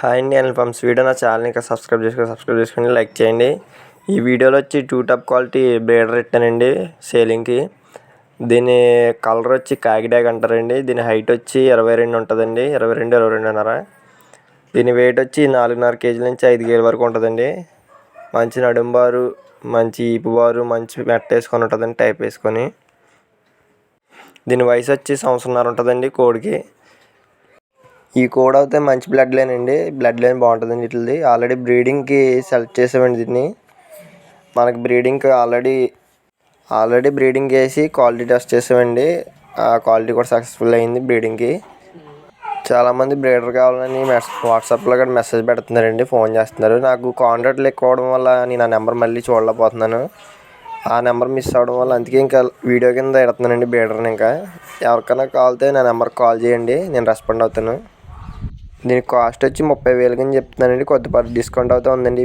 Hi అండి అనిల్ పంప్స్ video నా ఛానల్ ఇంకా సబ్స్క్రైబ్ చేసుకొని సబ్స్క్రైబ్ చేసుకుని లైక్ చేయండి. ఈ వీడియోలో వచ్చి టూ టాప్ క్వాలిటీ బ్రేడర్ ఇట్టానండి సేలింగ్కి. దీని కలర్ వచ్చి కాకిడాగ్ అంటారండి. దీని హైట్ వచ్చి ఇరవై రెండు ఉంటుందండి ఇరవై రెండు ఇరవై రెండున్నర. దీని వెయిట్ వచ్చి నాలుగున్నర కేజీల నుంచి ఐదు కేజీల వరకు ఉంటుందండి. మంచి నడుంబారు మంచి ఈపు బారు మంచి మెట్ట వేసుకొని ఉంటుందండి టైప్ వేసుకొని. దీని వయసు వచ్చి సంవత్సరంన్నర ఉంటుందండి కోడికి. ఈ కోడ్ అయితే మంచి బ్లడ్ లైన్ అండి. బ్లడ్ లైన్ బాగుంటుందండి వీటిది ఆల్రెడీ బ్రీడింగ్కి సెలెక్ట్ చేసామండి దీన్ని. మనకి బ్రీడింగ్కి ఆల్రెడీ ఆల్రెడీ బ్రీడింగ్ చేసి క్వాలిటీ టెస్ట్ చేసామండి. ఆ క్వాలిటీ కూడా సక్సెస్ఫుల్ అయింది బ్రీడింగ్కి చాలామంది బ్రీడర్ కావాలని మెస్ వాట్సాప్లో కూడా మెసేజ్ పెడుతున్నారండి ఫోన్ చేస్తున్నారు. నాకు కాంట్రాక్ట్ లేకపోవడం వల్ల నేను ఆ నెంబర్ మళ్ళీ చూడలేకపోతున్నాను. ఆ నెంబర్ మిస్ అవ్వడం వల్ల అందుకే ఇంకా వీడియో కింద పెడుతున్నానండి బ్రీడర్ని ఇంకా. ఎవరికైనా కాల్తే నా నెంబర్కి కాల్ చేయండి. నేను రెస్పాండ్ అవుతాను. దీని కాస్ట్ వచ్చి ముప్పై వేలు అని చెప్తున్నానండి. కొద్దిపాటి డిస్కౌంట్ అవుతూ ఉందండి